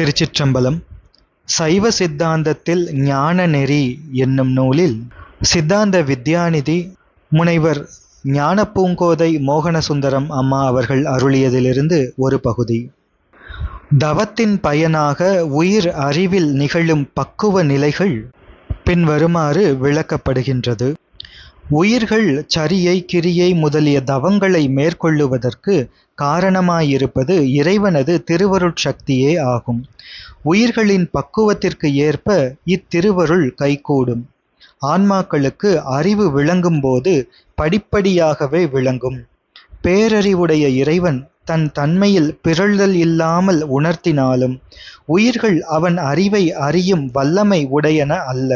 திருச்சிற்றம்பலம் சைவ சித்தாந்தத்தில் ஞான நெறி என்னும் நூலில் சித்தாந்த வித்யாநிதி முனைவர் ஞானப்பூங்கோதை மோகனசுந்தரம் அம்மா அவர்கள் அருளியதிலிருந்து ஒரு பகுதி. தவத்தின் பயனாக உயிர் அறிவில் நிகழும் பக்குவ நிலைகள் பின்வருமாறு விளக்கப்படுகின்றது. உயிர்கள் சரியை கிரியை முதலிய தவங்களை மேற்கொள்ளுவதற்கு காரணமாயிருப்பது இறைவனது திருவருட் சக்தியே ஆகும். உயிர்களின் பக்குவத்திற்கு ஏற்ப இத்திருவருள் கைகூடும். ஆன்மாக்களுக்கு அறிவு விளங்கும்போது படிப்படியாகவே விளங்கும். பேரறிவுடைய இறைவன் தன் தன்மையில் பிறழ்தல் இல்லாமல் உணர்த்தினாலும் உயிர்கள் அவன் அறிவை அறியும் வல்லமை உடையன அல்ல.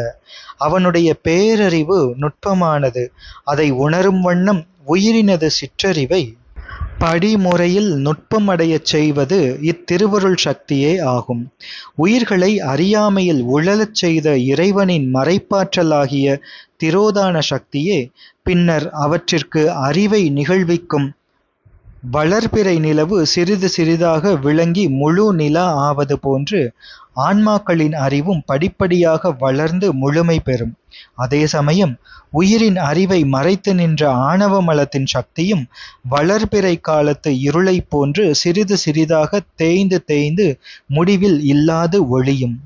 அவனுடைய பேரறிவு நுட்பமானது அதை உணரும் வண்ணம் உயிரினது சிற்றறிவை. படிமுறையில் நுட்பமடையச் செய்வது இத்திருவருள் சக்தியே ஆகும். உயிர்களை அறியாமையில் உழலச் செய்த இறைவனின் மறைப்பாற்றலாகிய திரோதான சக்தியே பின்னர் அவற்றிற்கு அறிவை நிகழ்விக்கும் வளர்பிறை நிலவு சிறிது சிறிதாக விளங்கி முழு நிலா ஆவது போன்று ஆன்மாக்களின் அறிவும் படிப்படியாக வளர்ந்து முழுமை பெறும். அதே சமயம் உயிரின் அறிவை மறைத்து நின்ற ஆணவ மலத்தின் சக்தியும் வளர்பிறை காலத்து இருளைப் போன்று சிறிது சிறிதாக தேய்ந்து தேய்ந்து முடிவில் இல்லாது ஒளியும்.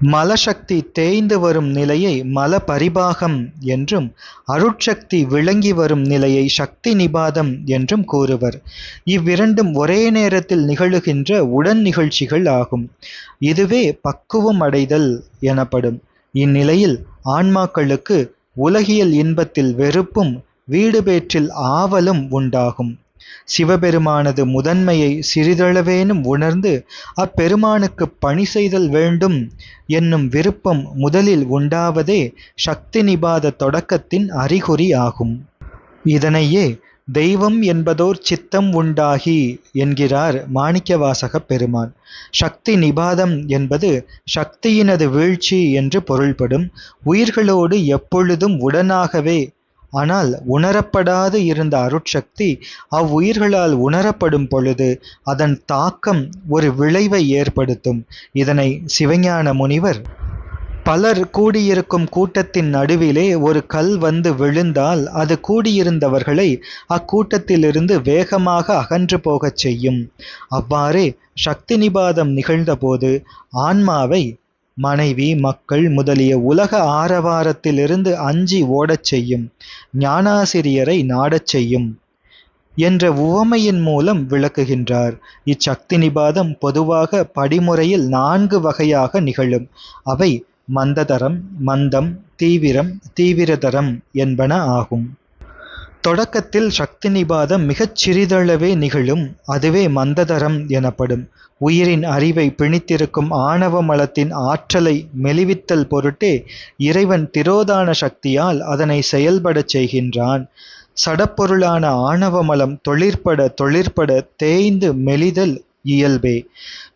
மலசக்தி தேய்ந்து வரும் நிலையை மல பரிபாகம் என்றும் அருட்சக்தி விளங்கி வரும் நிலையை சக்தி நிபாதம் என்றும் கூறுவர். இவ்விரண்டும் ஒரே நேரத்தில் நிகழுகின்ற உடன் நிகழ்ச்சிகள் ஆகும். இதுவே பக்குவம் அடைதல் எனப்படும். இந்நிலையில் ஆன்மாக்களுக்கு உலகியல் இன்பத்தில் வெறுப்பும் வீடு பேற்றில் ஆவலும் உண்டாகும். சிவபெருமானது முதன்மையை சிறிதளவேனும் உணர்ந்து அப்பெருமானுக்கு பணி செய்தல் வேண்டும் என்னும் விருப்பம் முதலில் உண்டாவதே சக்தி நிபாத தொடக்கத்தின் அறிகுறி ஆகும். இதனையே தெய்வம் என்பதோர் சித்தம் உண்டாகி என்கிறார் மாணிக்கவாசக பெருமான். சக்தி நிபாதம் என்பது சக்தியினது வீழ்ச்சி என்று பொருள்படும் உயிர்களோடு எப்பொழுதும் உடனாகவே ஆனால் உணரப்படாது இருந்த அருட்சக்தி அவ்வுயிர்களால் உணரப்படும் பொழுது அதன் தாக்கம் ஒரு விளைவை ஏற்படுத்தும். இதனை சிவஞான முனிவர் பலர் கூடியிருக்கும் கூட்டத்தின் நடுவிலே ஒரு கல் வந்து விழுந்தால் அது கூடியிருந்தவர்களை அக்கூட்டத்திலிருந்து வேகமாக அகன்று போகச் செய்யும். அவ்வாறே சக்தி நிபாதம் நிகழ்ந்தபோது ஆன்மாவை மனைவி மக்கள் முதலிய உலக ஆரவாரத்திலிருந்து அஞ்சி ஓடச் செய்யும் ஞானாசிரியரை நாடச் செய்யும் என்ற உவமையின் மூலம் விளக்குகின்றார். இச்சக்தி நிபாதம் பொதுவாக படிமுறையில் நான்கு வகையாக நிகழும். அவை மந்ததரம் மந்தம் தீவிரம் தீவிரதரம் என்பன ஆகும். தொடக்கத்தில் சக்தி நிபாதம் மிகச் சிறிதளவே நிகழும் அதுவே மந்ததரம் எனப்படும். உயிரின் அறிவை பிணித்திருக்கும் ஆணவ மலத்தின் ஆற்றலை மெலிவித்தல் பொருட்டே இறைவன் திரோதான சக்தியால் அதனை செயல்படச் செய்கின்றான். சடப்பொருளான ஆணவ மலம் தொழிற்பட தொழிற்பட தேய்ந்து மெலிதல் இயல்பே.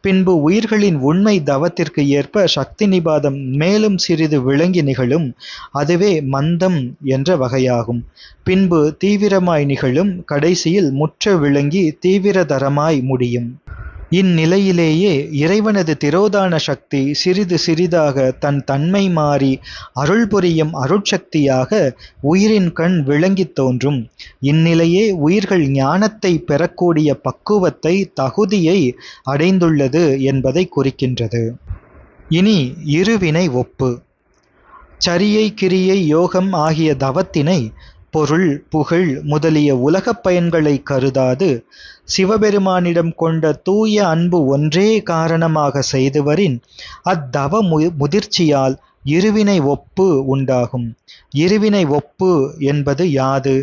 பின்பு உயிர்களின் உண்மை தவத்திற்கு ஏற்ப சக்தி நிபாதம் மேலும் சிறிது விளங்கி நிகழும் அதுவே மந்தம் என்ற வகையாகும். பின்பு தீவிரமாய் நிகழும் கடைசியில் முற்ற விளங்கி தீவிரதரமாய் முடியும். இந்நிலையிலேயே இறைவனது திரோதான சக்தி சிறிது சிறிதாக தன் தன்மை மாறி அருள் புரியும் அருட்சக்தியாக உயிரின் கண் விளங்கித் தோன்றும். இந்நிலையே உயிர்கள் ஞானத்தை பெறக்கூடிய பக்குவத்தை தகுதியை அடைந்துள்ளது என்பதை குறிக்கின்றது. இனி இருவினை ஒப்பு. சரியை கிரியை யோகம் ஆகிய தவத்தினை பொருள் புகழ் முதலிய உலகப் பயன்களை கருதாது. சிவபெருமானிடம் கொண்ட தூய அன்பு ஒன்றே காரணமாக செய்துவரின் அத்தவ மு முதிர்ச்சியால் இருவினை ஒப்பு உண்டாகும். இருவினை ஒப்பு என்பது யாது?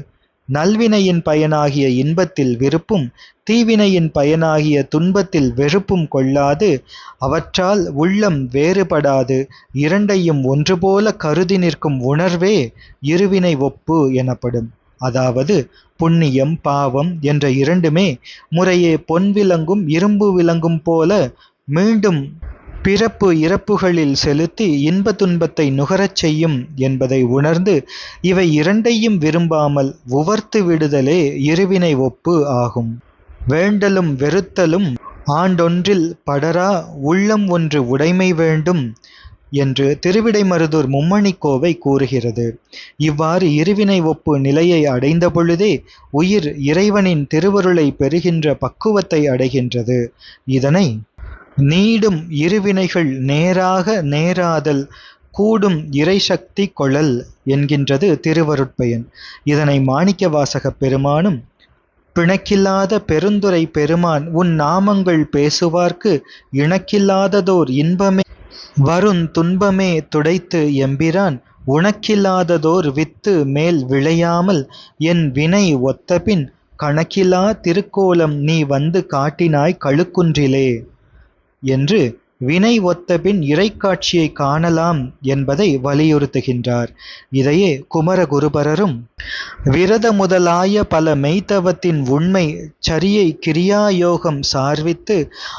நல்வினையின் பயனாகிய இன்பத்தில் விருப்பும் தீவினையின் பயனாகிய துன்பத்தில் வெறுப்பும் கொள்ளாது அவற்றால் உள்ளம் வேறுபடாது இரண்டையும் ஒன்றுபோல கருதி நிற்கும் உணர்வே இருவினை ஒப்பு எனப்படும். அதாவது புண்ணியம் பாவம் என்ற இரண்டுமே முறையே பொன் விலங்கும் இரும்பு விலங்கும் போல மீண்டும் பிறப்பு இறப்புகளில் செலுத்தி இன்ப துன்பத்தை நுகரச் செய்யும் என்பதை உணர்ந்து இவை இரண்டையும் விரும்பாமல் உவர்த்து விடுதலே இருவினை ஒப்பு ஆகும். வேண்டலும் வெறுத்தலும் ஆண்டொன்றில் படரா உள்ளம் ஒன்று உடைமை வேண்டும் என்று திருவிடைமருதூர் மும்மணிக்கோவை கூறுகிறது. இவ்வாறு இருவினை ஒப்பு நிலையை அடைந்த பொழுதே உயிர் இறைவனின் திருவருளை பெறுகின்ற பக்குவத்தை அடைகின்றது. இதனை நீடும் இருவினைகள் நேராக நேராதல் கூடும் இறைசக்தி கொழல் என்கின்றது திருவருட்பயன். இதனை மாணிக்க வாசக பெருமானும் பிணக்கில்லாத பெருந்துரை பெருமான் உன் நாமங்கள் பேசுவார்க்கு இணக்கில்லாததோர் இன்பமே. வருந் துன்பமே துடைத்து எம்பிரான் உனக்கில்லாததோர் வித்து மேல் விளையாமல் என் வினை ஒத்தபின் கணக்கிலா திருக்கோலம் நீ வந்து காட்டினாய் கழுக்குன்றிலே. என்று வினை ஒத்தபின் இறைக்காட்சியை காணலாம் என்பதை வலியுறுத்துகின்றார். இதையே குமரகுருபரரும் விரத முதலாய பல மெய்த்தவத்தின் உண்மை சரியை கிரியாயோகம் சார்வித்து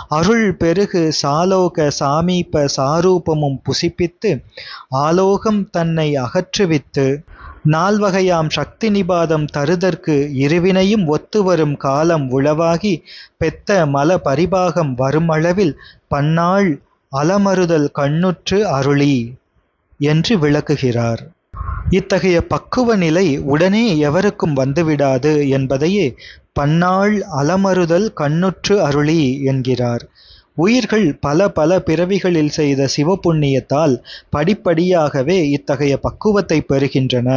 அருள் பெருகு சாலோக சாமீப சாரூபமும் புசிப்பித்து ஆலோகம் தன்னை அகற்றுவித்து நால்வகையாம் சக்தி நிபாதம் தருதற்கு இருவினையும் ஒத்து வரும் காலம் உளவாகி பெத்த மல பரிபாகம் வருமளவில் பன்னாள் அலமறுதல் கண்ணுற்று அருளி என்று விளக்குகிறார். இத்தகைய பக்குவ நிலை உடனே எவருக்கும் வந்துவிடாது என்பதையே பன்னாள் அலமறுதல் கண்ணுற்று அருளி என்கிறார். உயிர்கள் பல பல பிறவிகளில் செய்த சிவப்புண்ணியத்தால் படிப்படியாகவே இத்தகைய பக்குவத்தை பெறுகின்றன.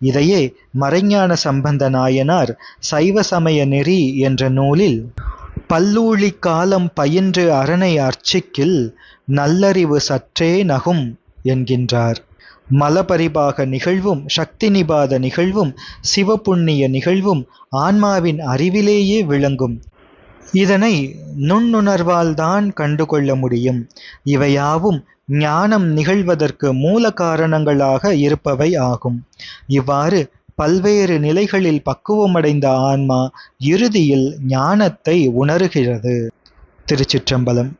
இதையே மறைஞான சம்பந்த நாயனார் சைவ சமய நெறி என்ற நூலில் பல்லூழி காலம் பயின்று அரணை அர்ச்சிக்கில் நல்லறிவு சற்றே நகும் என்கின்றார். மலபரிபாக நிகழ்வும் சக்தி நிபாத நிகழ்வும் சிவபுண்ணிய நிகழ்வும் ஆன்மாவின் அறிவிலேயே விளங்கும். இதனை நுண்ணுணர்வால் தான் கண்டுகொள்ள முடியும். இவையாவும் ஞானம் நிகழ்வதற்கு மூல காரணங்களாக இருப்பவை ஆகும். இவ்வாறு பல்வேறு நிலைகளில் பக்குவமடைந்த ஆன்மா இறுதியில் ஞானத்தை உணருகிறது. திருச்சிற்றம்பலம்.